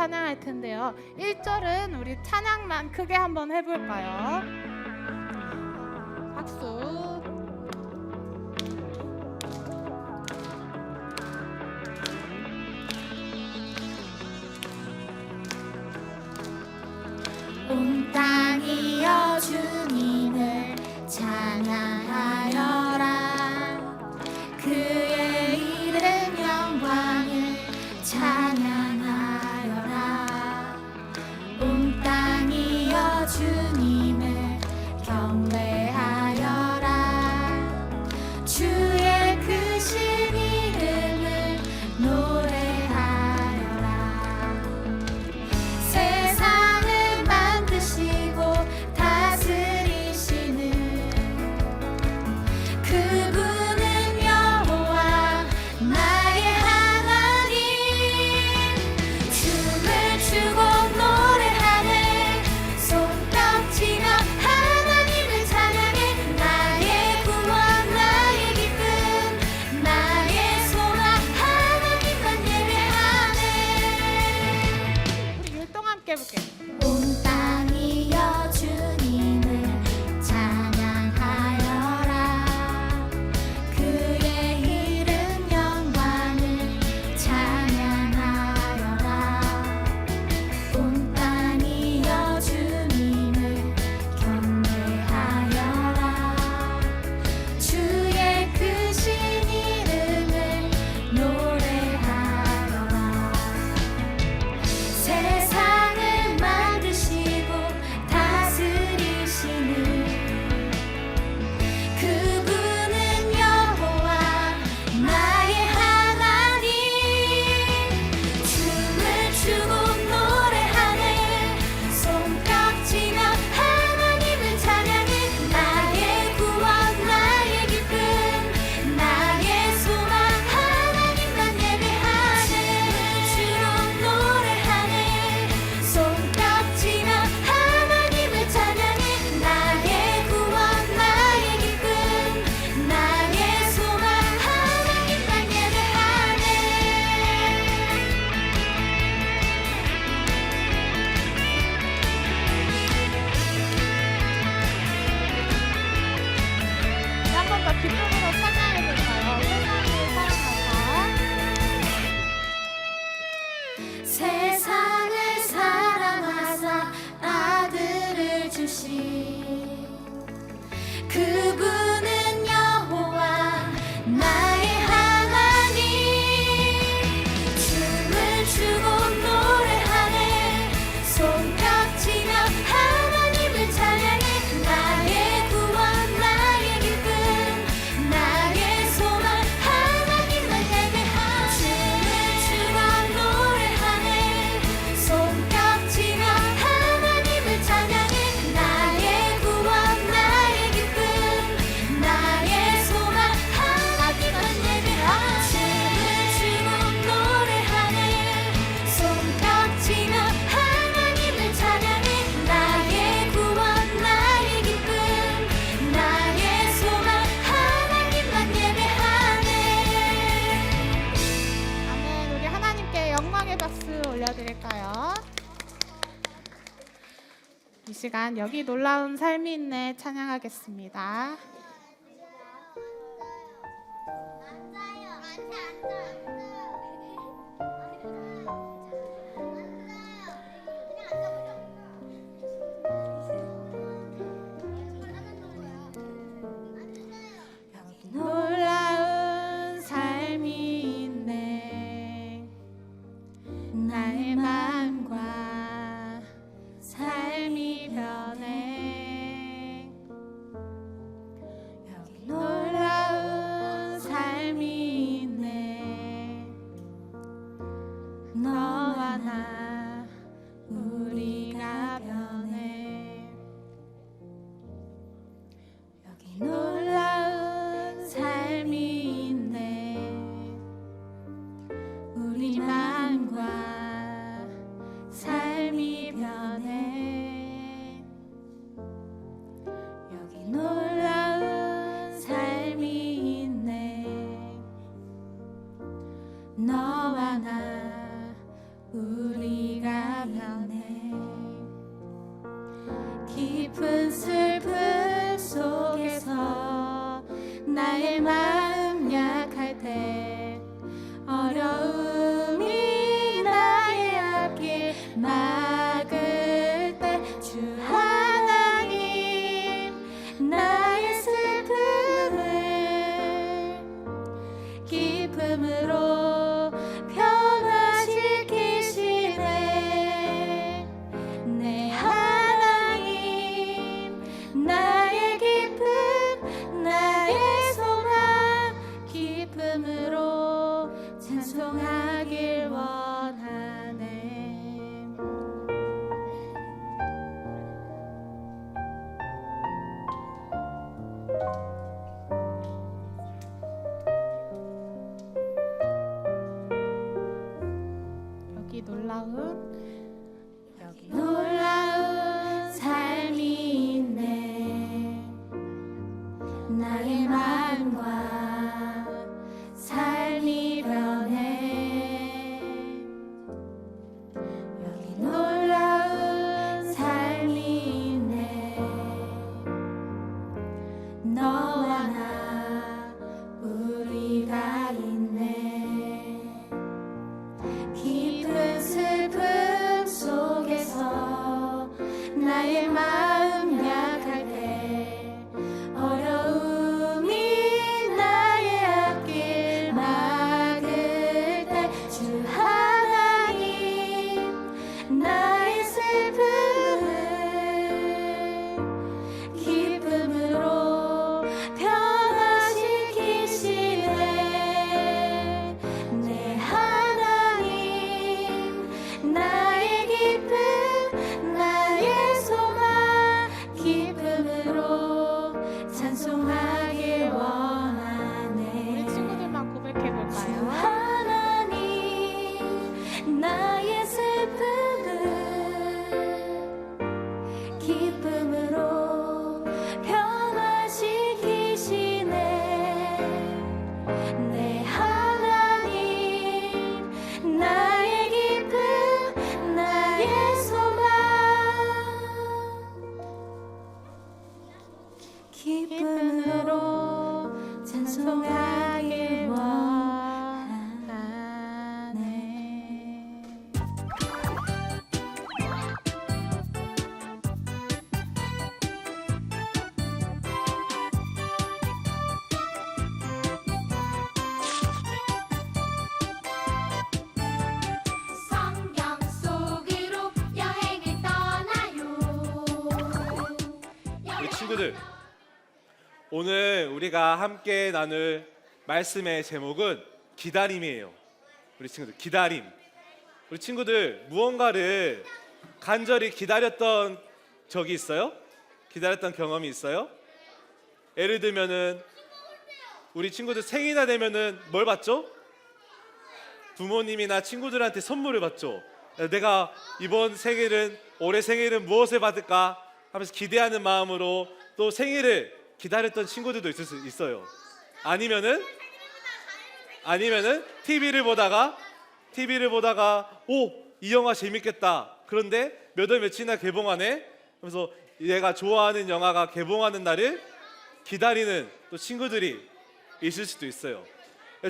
찬양할 텐데요. 1절은 우리 찬양만 크게 한번 해볼까요? 박수. 心。 시간 여기 놀라운 삶이 있네 찬양하겠습니다. 여기. 놀라 오늘 우리가 함께 나눌 말씀의 제목은 기다림이에요. 우리 친구들 기다림. 우리 친구들 무언가를 간절히 기다렸던 적이 있어요? 기다렸던 경험이 있어요? 예를 들면은 우리 친구들 생일이나 되면은 뭘 받죠? 부모님이나 친구들한테 선물을 받죠. 내가 이번 생일은 올해 생일은 무엇을 받을까 하면서 기대하는 마음으로 또 생일을 기다렸던 친구들도 있을 수 있어요. 아니면은 아니면은 TV를 보다가 TV를 보다가 오 이 영화 재밌겠다. 그런데 몇 월 며칠이나 개봉 하네. 그래서 얘가 좋아하는 영화가 개봉하는 날을 기다리는 또 친구들이 있을 수도 있어요.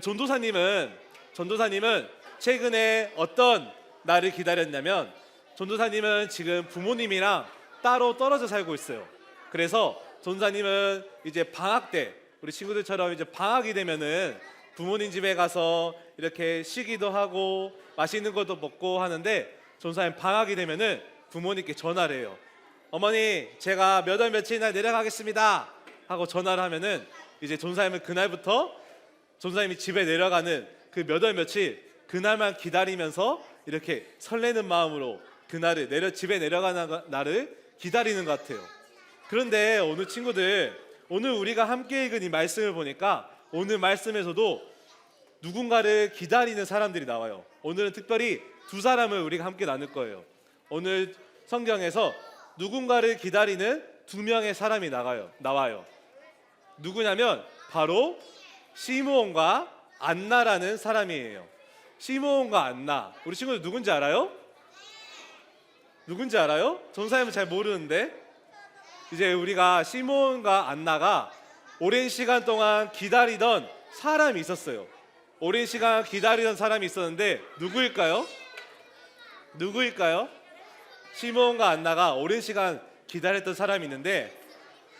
전도사님은 전도사님은 최근에 어떤 날을 기다렸냐면 전도사님은 지금 부모님이랑 따로 떨어져 살고 있어요. 그래서 전도사님은 이제 방학 때 우리 친구들처럼 이제 방학이 되면은 부모님 집에 가서 이렇게 쉬기도 하고 맛있는 것도 먹고 하는데 전도사님 방학이 되면은 부모님께 전화를 해요. 어머니 제가 몇 월 며칠 날 내려가겠습니다 하고 전화를 하면은 이제 전사님은 그날부터 전사님이 집에 내려가는 그 몇 월 며칠 그날만 기다리면서 이렇게 설레는 마음으로 그날을 내려 집에 내려가는 가- 날을 기다리는 것 같아요. 그런데 오늘 친구들 오늘 우리가 함께 읽은 이 말씀을 보니까 오늘 말씀에서도 누군가를 기다리는 사람들이 나와요. 오늘은 특별히 두 사람을 우리가 함께 나눌 거예요. 오늘 성경에서 누군가를 기다리는 두 명의 사람이 나가요. 나와요. 누구냐면 바로 시므온과 안나라는 사람이에요. 시므온과 안나. 우리 친구들 누군지 알아요? 누군지 알아요? 전사님은 잘 모르는데 이제 우리가 시몬과 안나가 오랜 시간 동안 기다리던 사람이 있었어요. 오랜 시간 기다리던 사람이 있었는데 누구일까요? 누구일까요? 시몬과 안나가 오랜 시간 기다렸던 사람이 있는데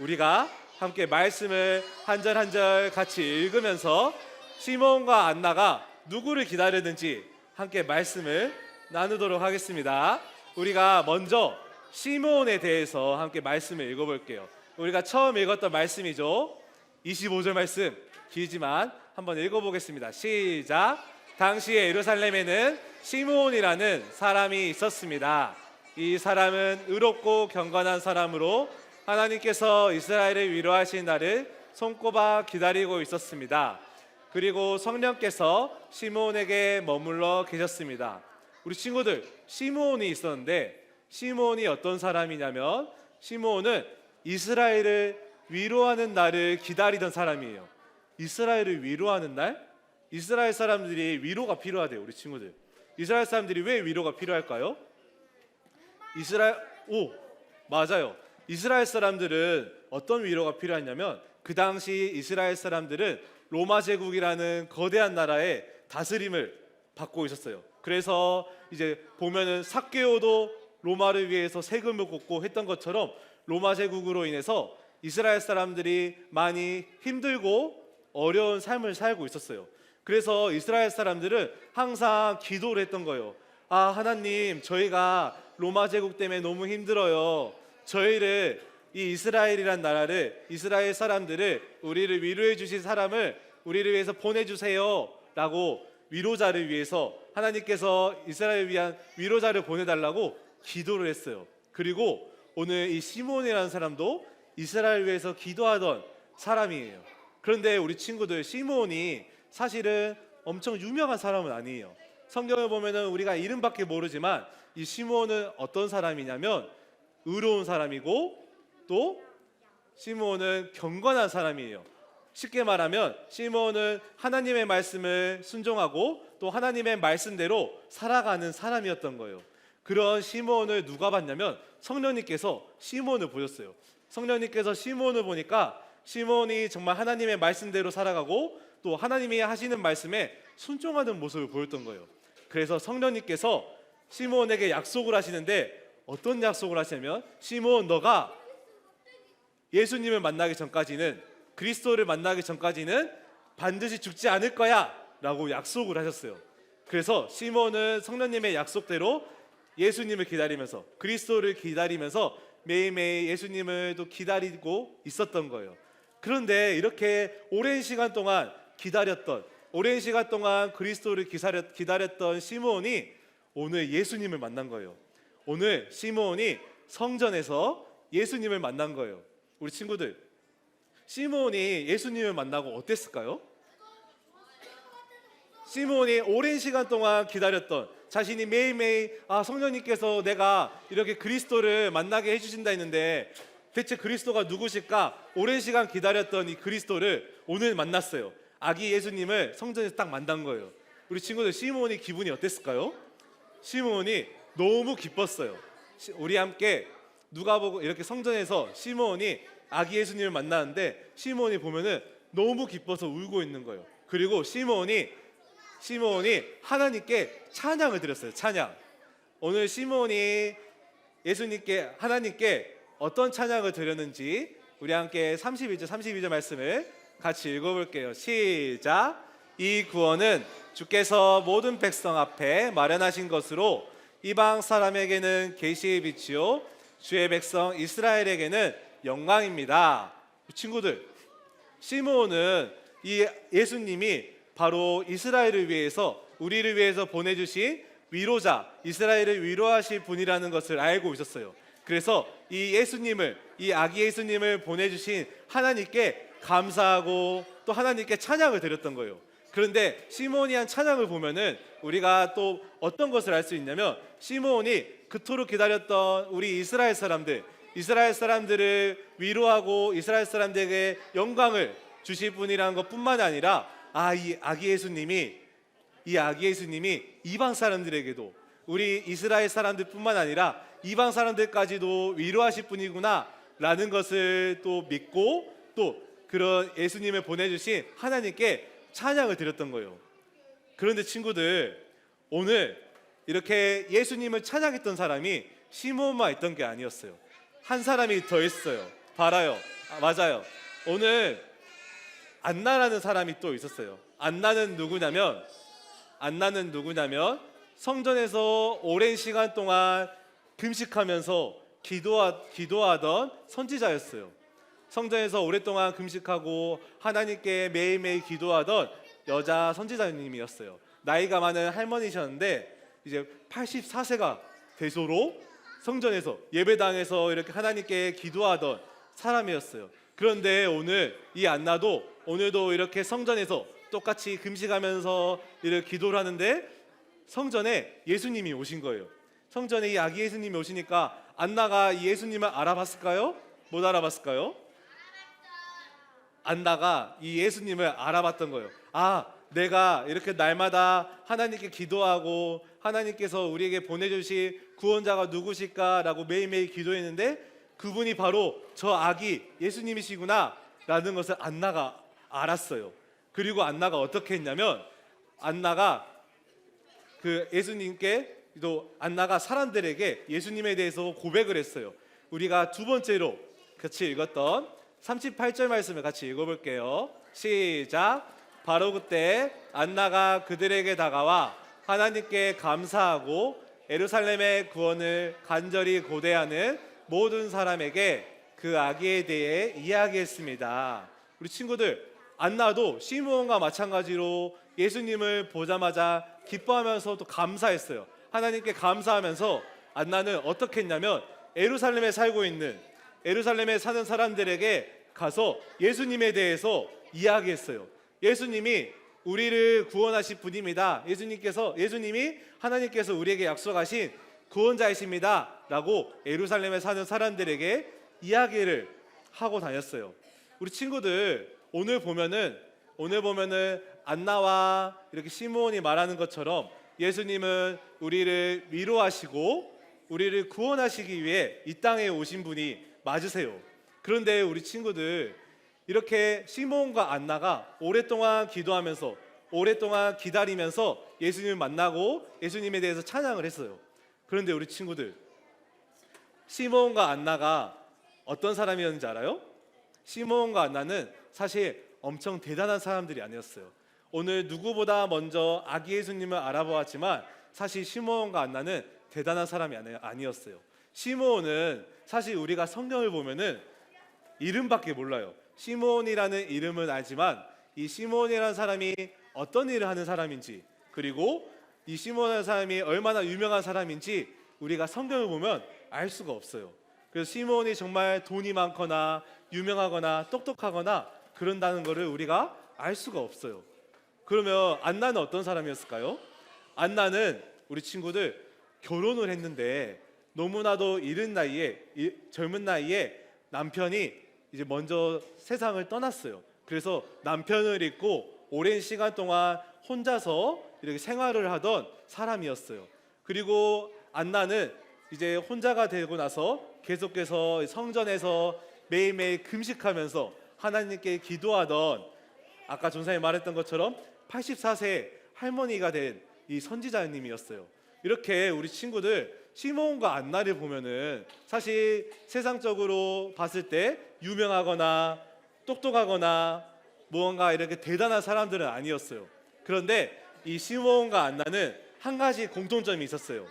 우리가 함께 말씀을 한 절 한 절 같이 읽으면서 시몬과 안나가 누구를 기다렸는지 함께 말씀을 나누도록 하겠습니다. 우리가 먼저 시몬에 대해서 함께 말씀을 읽어볼게요. 우리가 처음 읽었던 말씀이죠. 25절 말씀 길지만 한번 읽어보겠습니다. 시작. 당시에 예루살렘에는 시몬이라는 사람이 있었습니다. 이 사람은 의롭고 경건한 사람으로 하나님께서 이스라엘을 위로하신 날을 손꼽아 기다리고 있었습니다. 그리고 성령께서 시몬에게 머물러 계셨습니다. 우리 친구들 시몬이 있었는데 시몬이 어떤 사람이냐면 시몬은 이스라엘을 위로하는 날을 기다리던 사람이에요. 이스라엘을 위로하는 날? 이스라엘 사람들이 위로가 필요하대요, 우리 친구들. 이스라엘 사람들이 왜 위로가 필요할까요? 이스라엘 오 맞아요. 이스라엘 사람들은 어떤 위로가 필요했냐면 그 당시 이스라엘 사람들은 로마 제국이라는 거대한 나라의 다스림을 받고 있었어요. 그래서 이제 보면은 삭개오도 로마를 위해서 세금을 걷고 했던 것처럼 로마 제국으로 인해서 이스라엘 사람들이 많이 힘들고 어려운 삶을 살고 있었어요. 그래서 이스라엘 사람들은 항상 기도를 했던 거예요. 아, 하나님, 저희가 로마 제국 때문에 너무 힘들어요. 저희를 이 이스라엘이란 나라를 이스라엘 사람들을 우리를 위로해 주실 사람을 우리를 위해서 보내 주세요라고 위로자를 위해서 하나님께서 이스라엘을 위한 위로자를 보내 달라고 기도를 했어요. 그리고 오늘 이 시몬이라는 사람도 이스라엘 위해서 기도하던 사람이에요. 그런데 우리 친구들 시몬이 사실은 엄청 유명한 사람은 아니에요. 성경을 보면은 우리가 이름밖에 모르지만 이 시몬은 어떤 사람이냐면 의로운 사람이고 또 시몬은 경건한 사람이에요. 쉽게 말하면 시몬은 하나님의 말씀을 순종하고 또 하나님의 말씀대로 살아가는 사람이었던 거예요. 그런 시몬을 누가 봤냐면 성령님께서 시몬을 보셨어요. 성령님께서 시몬을 보니까 시몬이 정말 하나님의 말씀대로 살아가고 또 하나님이 하시는 말씀에 순종하는 모습을 보였던 거예요. 그래서 성령님께서 시몬에게 약속을 하시는데 어떤 약속을 하시냐면 시몬 너가 예수님을 만나기 전까지는 그리스도를 만나기 전까지는 반드시 죽지 않을 거야라고 약속을 하셨어요. 그래서 시몬은 성령님의 약속대로 예수님을 기다리면서 그리스도를 기다리면서 매일매일 예수님을 또 기다리고 있었던 거예요. 그런데 이렇게 오랜 시간 동안 기다렸던 오랜 시간 동안 그리스도를 기다렸, 기다렸던 시몬이 오늘 예수님을 만난 거예요. 오늘 시몬이 성전에서 예수님을 만난 거예요. 우리 친구들 시몬이 예수님을 만나고 어땠을까요? 시몬이 오랜 시간 동안 기다렸던 자신이 매일매일 아 성령님께서 내가 이렇게 그리스도를 만나게 해주신다 했는데 대체 그리스도가 누구실까? 오랜 시간 기다렸던 이 그리스도를 오늘 만났어요. 아기 예수님을 성전에서 딱 만난 거예요. 우리 친구들 시몬이 기분이 어땠을까요? 시몬이 너무 기뻤어요. 시- 우리 함께 누가 보고 이렇게 성전에서 시몬이 아기 예수님을 만나는데 시몬이 보면은 너무 기뻐서 울고 있는 거예요. 그리고 시므온이 시므온이 하나님께 찬양을 드렸어요. 찬양. 오늘 시므온이 예수님께 하나님께 어떤 찬양을 드렸는지 우리 함께 31절 32절 말씀을 같이 읽어볼게요. 시작. 이 구원은 주께서 모든 백성 앞에 마련하신 것으로 이방 사람에게는 계시의 빛이요 주의 백성 이스라엘에게는 영광입니다. 친구들, 시므온은 이 예수님이 바로 이스라엘을 위해서 우리를 위해서 보내주신 위로자 이스라엘을 위로하실 분이라는 것을 알고 있었어요. 그래서 이 예수님을 이 아기 예수님을 보내주신 하나님께 감사하고 또 하나님께 찬양을 드렸던 거예요. 그런데 시몬이 한 찬양을 보면은 우리가 또 어떤 것을 알 수 있냐면 시몬이 그토록 기다렸던 우리 이스라엘 사람들 이스라엘 사람들을 위로하고 이스라엘 사람들에게 영광을 주실 분이라는 것뿐만 아니라 아 이 아기 예수님이 이 아기 예수님이 이방 사람들에게도 우리 이스라엘 사람들뿐만 아니라 이방 사람들까지도 위로하실 분이구나라는 것을 또 믿고 또 그런 예수님을 보내주신 하나님께 찬양을 드렸던 거예요. 그런데 친구들 오늘 이렇게 예수님을 찬양했던 사람이 시몬만 있던 게 아니었어요. 한 사람이 더 있어요. 봐라요. 아, 맞아요. 오늘 안나라는 사람이 또 있었어요. 안나는 누구냐면 안나는 누구냐면 성전에서 오랜 시간 동안 금식하면서 기도하, 기도하던 선지자였어요. 성전에서 오랫동안 금식하고 하나님께 매일매일 기도하던 여자 선지자님이었어요. 나이가 많은 할머니셨는데 이제 84세가 되소로 성전에서 예배당에서 이렇게 하나님께 기도하던 사람이었어요. 그런데 오늘 이 안나도 오늘도 이렇게 성전에서 똑같이 금식하면서 이렇게 기도를 하는데 성전에 예수님이 오신 거예요. 성전에 이 아기 예수님이 오시니까 안나가 이 예수님을 알아봤을까요? 못 알아봤을까요? 안나가 이 예수님을 알아봤던 거예요. 아, 내가 이렇게 날마다 하나님께 기도하고 하나님께서 우리에게 보내주신 구원자가 누구실까라고 매일매일 기도했는데 그분이 바로 저 아기 예수님이시구나 라는 것을 안나가 알았어요. 그리고 안나가 어떻게 했냐면 안나가 그 예수님께 또 안나가 사람들에게 예수님에 대해서 고백을 했어요. 우리가 두 번째로 같이 읽었던 38절 말씀을 같이 읽어볼게요. 시작. 바로 그때 안나가 그들에게 다가와 하나님께 감사하고 에루살렘의 구원을 간절히 고대하는 모든 사람에게 그 아기에 대해 이야기했습니다. 우리 친구들 안나도 시므온과 마찬가지로 예수님을 보자마자 기뻐하면서 또 감사했어요. 하나님께 감사하면서 안나는 어떻게 했냐면 에루살렘에 살고 있는 에루살렘에 사는 사람들에게 가서 예수님에 대해서 이야기했어요. 예수님이 우리를 구원하실 분입니다. 예수님께서 예수님이 하나님께서 우리에게 약속하신 구원자이십니다라고 에루살렘에 사는 사람들에게 이야기를 하고 다녔어요. 우리 친구들 오늘 보면은 오늘 보면은 안나와 이렇게 시므온이 말하는 것처럼 예수님은 우리를 위로하시고 우리를 구원하시기 위해 이 땅에 오신 분이 맞으세요. 그런데 우리 친구들 이렇게 시몬과 안나가 오랫동안 기도하면서 오랫동안 기다리면서 예수님을 만나고 예수님에 대해서 찬양을 했어요. 그런데 우리 친구들 시몬과 안나가 어떤 사람이었는지 알아요? 시몬과 안나는 사실 엄청 대단한 사람들이 아니었어요. 오늘 누구보다 먼저 아기 예수님을 알아보았지만 사실 시몬과 안나는 대단한 사람이 아니- 아니었어요. 시몬은 사실 우리가 성경을 보면은 이름밖에 몰라요. 시몬이라는 이름은 알지만 이 시몬이라는 사람이 어떤 일을 하는 사람인지 그리고 이 시몬이라는 사람이 얼마나 유명한 사람인지 우리가 성경을 보면 알 수가 없어요. 그래서 시몬이 정말 돈이 많거나 유명하거나 똑똑하거나 그런다는 것을 우리가 알 수가 없어요. 그러면 안나는 어떤 사람이었을까요? 안나는 우리 친구들 결혼을 했는데 너무나도 이른 나이에 이- 젊은 나이에 남편이 이제 먼저 세상을 떠났어요. 그래서 남편을 잊고 오랜 시간 동안 혼자서 이렇게 생활을 하던 사람이었어요. 그리고 안나는 이제 혼자가 되고 나서 계속해서 성전에서 매일매일 금식하면서 하나님께 기도하던 아까 전사님 말했던 것처럼 84세 할머니가 된 이 선지자님이었어요. 이렇게 우리 친구들 시몬과 안나를 보면은 사실 세상적으로 봤을 때 유명하거나 똑똑하거나 무언가 이렇게 대단한 사람들은 아니었어요. 그런데 이 시몬과 안나는 한 가지 공통점이 있었어요.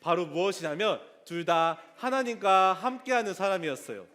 바로 무엇이냐면 둘 다 하나님과 함께하는 사람이었어요.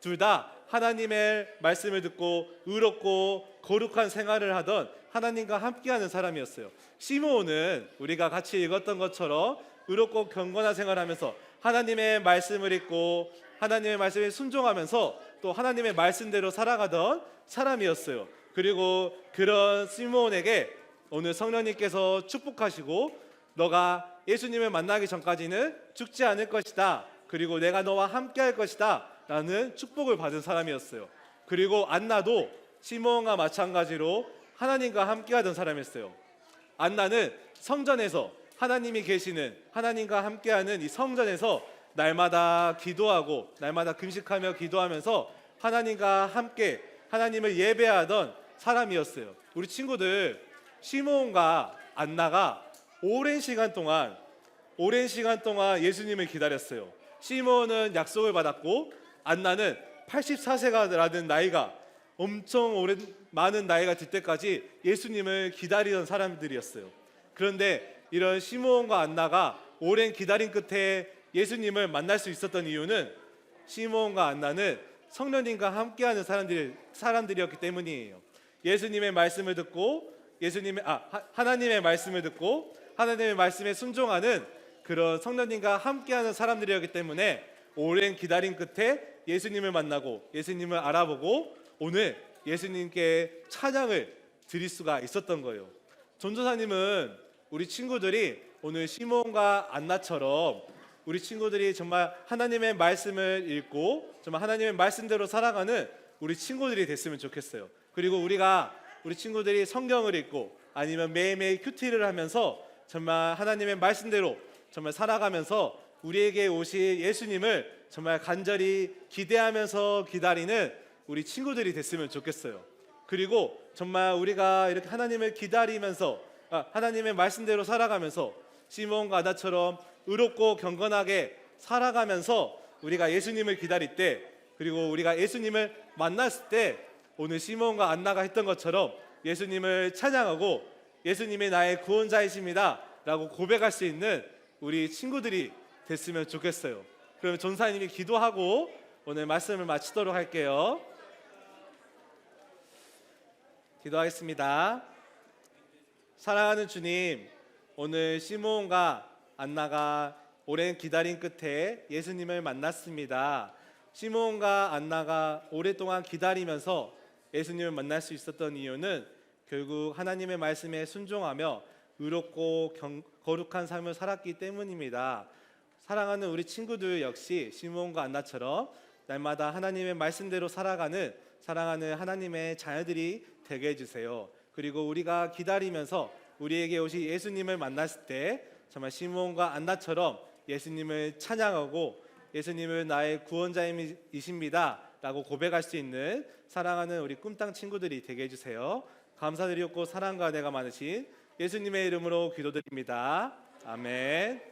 둘 다 하나님의 말씀을 듣고 의롭고 거룩한 생활을 하던 하나님과 함께하는 사람이었어요. 시므온은 우리가 같이 읽었던 것처럼 의롭고 경건한 생활하면서 하나님의 말씀을 읽고 하나님의 말씀에 순종하면서 또 하나님의 말씀대로 살아가던 사람이었어요. 그리고 그런 시므온에게 오늘 성령님께서 축복하시고 너가 예수님을 만나기 전까지는 죽지 않을 것이다. 그리고 내가 너와 함께할 것이다. 라는 축복을 받은 사람이었어요. 그리고 안나도 시몬과 마찬가지로 하나님과 함께 하던 사람이었어요. 안나는 성전에서 하나님이 계시는 하나님과 함께하는 이 성전에서 날마다 기도하고 날마다 금식하며 기도하면서 하나님과 함께 하나님을 예배하던 사람이었어요. 우리 친구들 시몬과 안나가 오랜 시간 동안 오랜 시간 동안 예수님을 기다렸어요. 시몬은 약속을 받았고 안나는 84세가 라는 나이가 엄청 오랜 많은 나이가 될 때까지 예수님을 기다리던 사람들이었어요. 그런데 이런 시몬과 안나가 오랜 기다림 끝에 예수님을 만날 수 있었던 이유는 시몬과 안나는 성령님과 함께하는 사람들 사람들이었기 때문이에요. 예수님의 말씀을 듣고 예수님의 아 하- 하나님의 말씀을 듣고 하나님의 말씀에 순종하는 그런 성령님과 함께하는 사람들이었기 때문에 오랜 기다림 끝에 예수님을 만나고 예수님을 알아보고 오늘 예수님께 찬양을 드릴 수가 있었던 거예요. 전도사님은 우리 친구들이 오늘 시몬과 안나처럼 우리 친구들이 정말 하나님의 말씀을 읽고 정말 하나님의 말씀대로 살아가는 우리 친구들이 됐으면 좋겠어요. 그리고 우리가 우리 친구들이 성경을 읽고 아니면 매일매일 큐티를 하면서 정말 하나님의 말씀대로 정말 살아가면서 우리에게 오실 예수님을 정말 간절히 기대하면서 기다리는 우리 친구들이 됐으면 좋겠어요. 그리고 정말 우리가 이렇게 하나님을 기다리면서 아, 하나님의 말씀대로 살아가면서 시몬과 나처럼 의롭고 경건하게 살아가면서 우리가 예수님을 기다릴 때 그리고 우리가 예수님을 만났을 때 오늘 시몬과 안나가 했던 것처럼 예수님을 찬양하고 예수님이 나의 구원자이십니다 라고 고백할 수 있는 우리 친구들이 됐으면 좋겠어요. 그러면 전사님이 기도하고 오늘 말씀을 마치도록 할게요. 기도하겠습니다. 사랑하는 주님, 오늘 시몬과 안나가 오랜 기다림 끝에 예수님을 만났습니다. 시몬과 안나가 오랫동안 기다리면서 예수님을 만날 수 있었던 이유는 결국 하나님의 말씀에 순종하며 의롭고 경- 거룩한 삶을 살았기 때문입니다. 사랑하는 우리 친구들 역시 시몬과 안나처럼 날마다 하나님의 말씀대로 살아가는 사랑하는 하나님의 자녀들이 되게 해주세요. 그리고 우리가 기다리면서 우리에게 오신 예수님을 만났을 때 정말 시몬과 안나처럼 예수님을 찬양하고 예수님을 나의 구원자이십니다 라고 고백할 수 있는 사랑하는 우리 꿈땅 친구들이 되게 해주세요. 감사드리옵고 사랑과 내가 많으신 예수님의 이름으로 기도드립니다. 아멘.